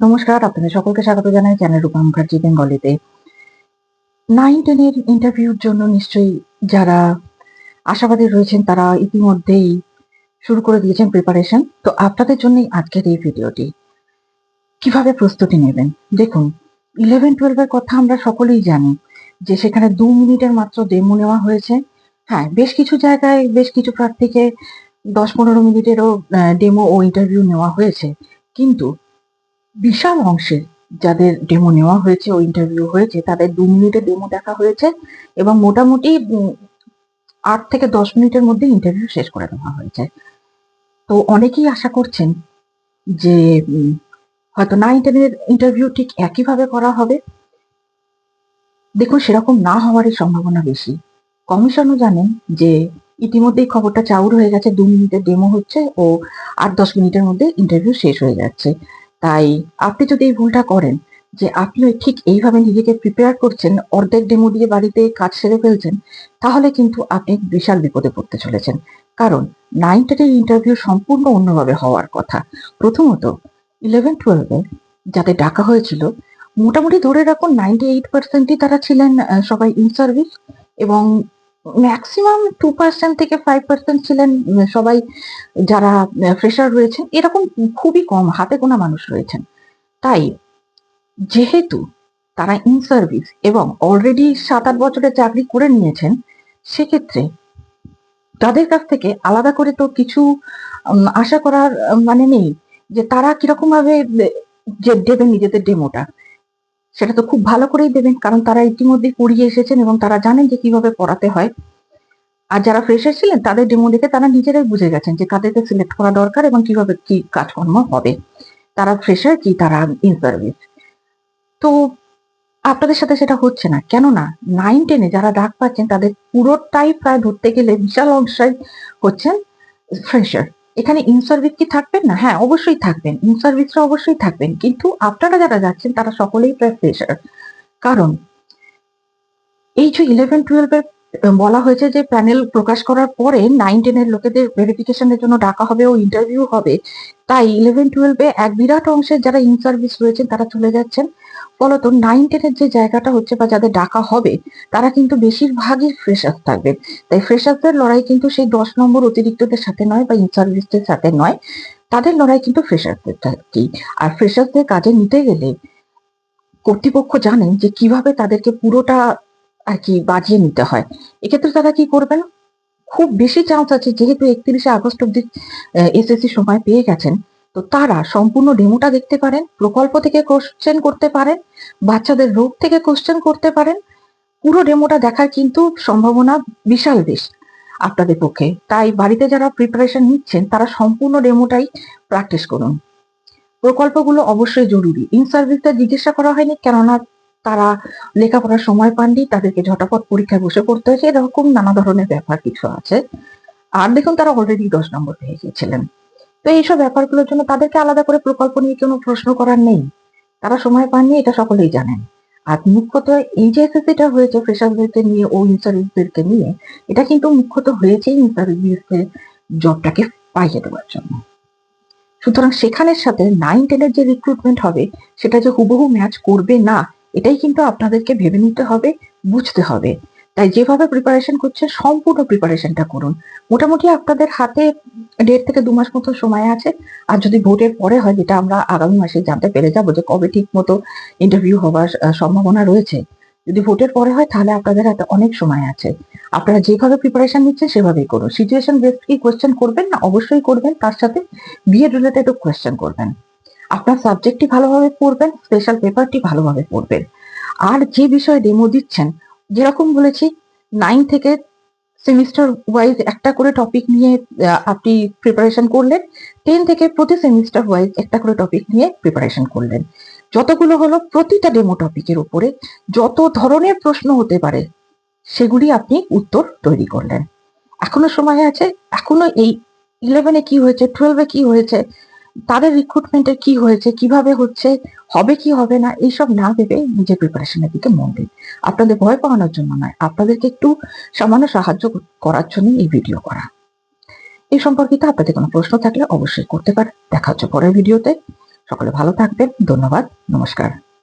নমস্কার, আপনাদের সকলকে স্বাগত জানাই চ্যানেল রূপা মুখার্জি, বেঙ্গলিতে। নাইন টেনের ইন্টারভিউর জন্য নিশ্চয়ই যারা আশাবাদী রয়েছেন, তারা ইতিমধ্যেই শুরু করে দিয়েছেন প্রিপারেশন তো আপনাদের জন্যই আজকের এই ভিডিওটি। কীভাবে প্রস্তুতি নেবেন? দেখুন ইলেভেন টুয়েলভের কথা আমরা সকলেই জানি যে সেখানে দু মিনিটের মাত্র ডেমো নেওয়া হয়েছে। হ্যাঁ বেশ কিছু জায়গায় বেশ কিছু প্রার্থীকে দশ পনেরো মিনিটেরও ডেমো ও ইন্টারভিউ নেওয়া হয়েছে। কিন্তু বিশাল অংশের যাদের ডেমো নেওয়া হয়েছে ও ইন্টারভিউ হয়েছে, তাদের দু মিনিটের ডেমো দেখা হয়েছে এবং মোটামুটি আট থেকে দশ মিনিটের মধ্যে ইন্টারভিউ শেষ করে দেওয়া হয়েছে। তো অনেকেই আশা করছেন যে হয়তো না টেনের ইন্টারভিউ ঠিক একইভাবে করা হবে। দেখুন, সেরকম না হওয়ারই সম্ভাবনা বেশি। কমিশনও জানেন যে, ইতিমধ্যেই খবরটা চাউর হয়ে গেছে, দু মিনিটের ডেমো হচ্ছে ও আট দশ মিনিটের মধ্যে ইন্টারভিউ শেষ হয়ে যাচ্ছে। তাই আপনি যদি এই ভুলটা করেন যে আপনি ঠিক এইভাবে নিজেকে প্রিপেয়ার করছেন, অর্ধেক ডেমো দিয়ে বাড়িতে কাজ সেরে ফেলছেন, তাহলে কিন্তু আপনি বিশাল বিপদে পড়তে চলেছেন। কারণ নাইন ইন্টারভিউ সম্পূর্ণ অন্যভাবে হওয়ার কথা। প্রথমত ইলেভেন টুয়েলভে যাতে ডাকা হয়েছিল, মোটামুটি ধরে রাখুন নাইনটি এইট পার্সেন্টই তারা ছিলেন সবাই ইন সার্ভিস এবং ম্যাক্সিমাম টু পার্সেন্ট থেকে ফাইভ পার্সেন্ট ছিলেন সবাই যারা ফ্রেশার রয়েছেন, এরকম খুবই কম, হাতে গোনা মানুষ রয়েছেন। তাই যেহেতু তারা ইন সার্ভিস এবং অলরেডি সাত আট বছরের চাকরি করে নিয়েছেন, সেক্ষেত্রে তাদের কাছ থেকে আলাদা করে তো কিছু আশা করার মানে নেই যে তারা কীরকম ভাবে যে দেবেন নিজেদের ডেমোটা সেটা তো খুব ভালো করেই দেবেন, কারণ তারা ইতিমধ্যে পড়িয়ে এসেছেন এবং তারা জানেন যে কীভাবে পড়াতে হয়। আর যারা ফ্রেশার ছিলেন, তাদের ডেমো দেখে তারা নিজেরাই বুঝে গেছেন যে কাদেরকে সিলেক্ট করা দরকার এবং কীভাবে কি কাজকর্ম হবে। তারা ফ্রেশার কি, তারা ইন সার্ভিস তো আপনাদের সাথে সেটা হচ্ছে না। কেননা নাইন টেনে যারা ডাক পাচ্ছেন, তাদের পুরোটাই প্রায় ধরতে গেলে বিশাল অংশই হচ্ছেন ফ্রেশার এখানে ইনসার্ভিস কি থাকবেন না? হ্যাঁ অবশ্যই থাকবেন। ইন সার্ভিসরা অবশ্যই থাকবেন। কিন্তু আপনারা যারা যাচ্ছেন, তারা সকলেই প্রায় ফ্রেশার কারণ এই যে ইলেভেন টুয়েলভের বলা হয়েছে যে প্যানেল প্রকাশ করার পরে নাইন টেনের লোকেদের ভেরিফিকেশনের জন্য ডাকা হবে ও ইন্টারভিউ হবে। তাই ইলেভেন টুয়েলভে এক বিরাট অংশের যারা ইন সার্ভিস রয়েছেন তারা চলে যাচ্ছেন। ফলত নাইন টেনের যে জায়গাটা হচ্ছে বা যাদের ডাকা হবে, তারা কিন্তু বেশিরভাগই ফ্রেশার্স থাকবেন তাই ফ্রেশার্সদের লড়াই কিন্তু সেই দশ নম্বর অতিরিক্তদের সাথে নয় বা ইন সার্ভিসদের সাথে নয়, তাদের লড়াই কিন্তু ফ্রেশার্সদের সাথেই আর ফ্রেশার্সদের কাজে নিতে গেলে কর্তৃপক্ষ জানেন যে কীভাবে তাদেরকে পুরোটা আর কি বাজিয়ে নিতে হয়। এক্ষেত্রে তারা কি করবেন? খুব বেশি চান্স আছে যেহেতু একত্রিশে আগস্ট অব্দি এসএসসি সময় পেয়ে গেছেন। তো তারা সম্পূর্ণ ডেমোটা দেখতে পারেন, প্রকল্প থেকে কোশ্চেন করতে পারেন, বাচ্চাদের রোগ থেকে কোশ্চেন করতে পারেন। পুরো ডেমোটা দেখার কিন্তু সম্ভাবনা বিশাল বেশ আপনাদের পক্ষে। তাই বাড়িতে যারা প্রিপারেশন নিচ্ছেন, তারা সম্পূর্ণ ডেমোটাই প্র্যাকটিস করুন। প্রকল্পগুলো অবশ্যই জরুরি। ইন সার্ভিসটা জিজ্ঞাসা করা হয়নি, কেননা তারা লেখাপড়ার সময় পাননি, তাদেরকে ঝটাপট পরীক্ষায় বসে পড়তে হয়েছে। এরকম নানা ধরনের ব্যাপার কিছু আছে। আর দেখুন, তারা অলরেডি দশ নম্বর পেয়ে গিয়েছিলেন। তো এইসব ব্যাপারগুলোর জন্য তাদেরকে আলাদা করে প্রকল্প নিয়ে কোনো প্রশ্ন করার নেই। তারা সময় পাননি, এটা সকলেই জানেন। আর মুখ্যত এই যে এসএসসিটা হয়েছে ফ্রেশারদেরকে নিয়ে ও ইনসার্ভিসদেরকে নিয়ে, এটা কিন্তু মুখ্যত হয়েছে ইনসার্ভিসের জবটাকে পাইয়ে দেওয়ার জন্য। সুতরাং সেখানের সাথে নাইন টেনের যে রিক্রুটমেন্ট হবে, সেটা যে হুবহু ম্যাচ করবে না এটাই কিন্তু আপনাদেরকে ভেবে নিতে হবে, বুঝতে হবে। তাই যেভাবে প্রিপারেশন করছে সম্পূর্ণ প্রিপারেশনটা করুন। মোটামুটি আপনাদের হাতে দেড় থেকে দু মাস মতো সময় আছে। আর যদি ভোটের পরে হয়, যেটা আমরা আগামী মাসে জানতে পেরে যাব যে কবে ঠিক মতো ইন্টারভিউ হওয়ার সম্ভাবনা রয়েছে। যদি ভোটের পরে হয়, তাহলে আপনাদের হাতে অনেক সময় আছে। আপনারা যেভাবে প্রিপারেশন নিচ্ছেন, সেভাবেই করুন। সিচুয়েশন বেসড কি কোয়েশ্চেন করবেন না? অবশ্যই করবেন। তার সাথে বিএড রিলেটেডও কোয়েশ্চেন করবেন। আপনার সাবজেক্টটি ভালোভাবে পড়বেন স্পেশাল পেপারটি ভালোভাবে পড়বেন। আর যে বিষয়ে ডেমো দিচ্ছেন, যেরকম বলেছি নাইন থেকে সেমিস্টার ওয়াইজ একটা করে টপিক নিয়ে আপনি প্রিপারেশন করলেন টেন থেকে প্রতি সেমিস্টার ওয়াইজ একটা করে টপিক নিয়ে প্রিপারেশন করলেন। যতগুলো হলো প্রতিটা ডেমো টপিকের উপরে যত ধরনের প্রশ্ন হতে পারে, সেগুলি আপনি উত্তর তৈরি করলেন। এখনও সময় আছে, এখনও এই ইলেভেনে কি হয়েছে টুয়েলভে কি হয়েছে তাদের রিক্রুটমেন্টের কি হয়েছে, কীভাবে হচ্ছে, হবে কি হবে না, এইসব না ভেবে নিজের প্রিপারেশনের দিকে মন দিন। আপনাদের ভয় পাওয়ানোর জন্য নয়, আপনাদেরকে একটু সামান্য সাহায্য করার জন্য এই ভিডিও করা। এই সম্পর্কিত আপনাদের কোনো প্রশ্ন থাকলে অবশ্যই করতে পারেন। দেখা হচ্ছে পরের ভিডিওতে সকলে ভালো থাকবেন। ধন্যবাদ। নমস্কার।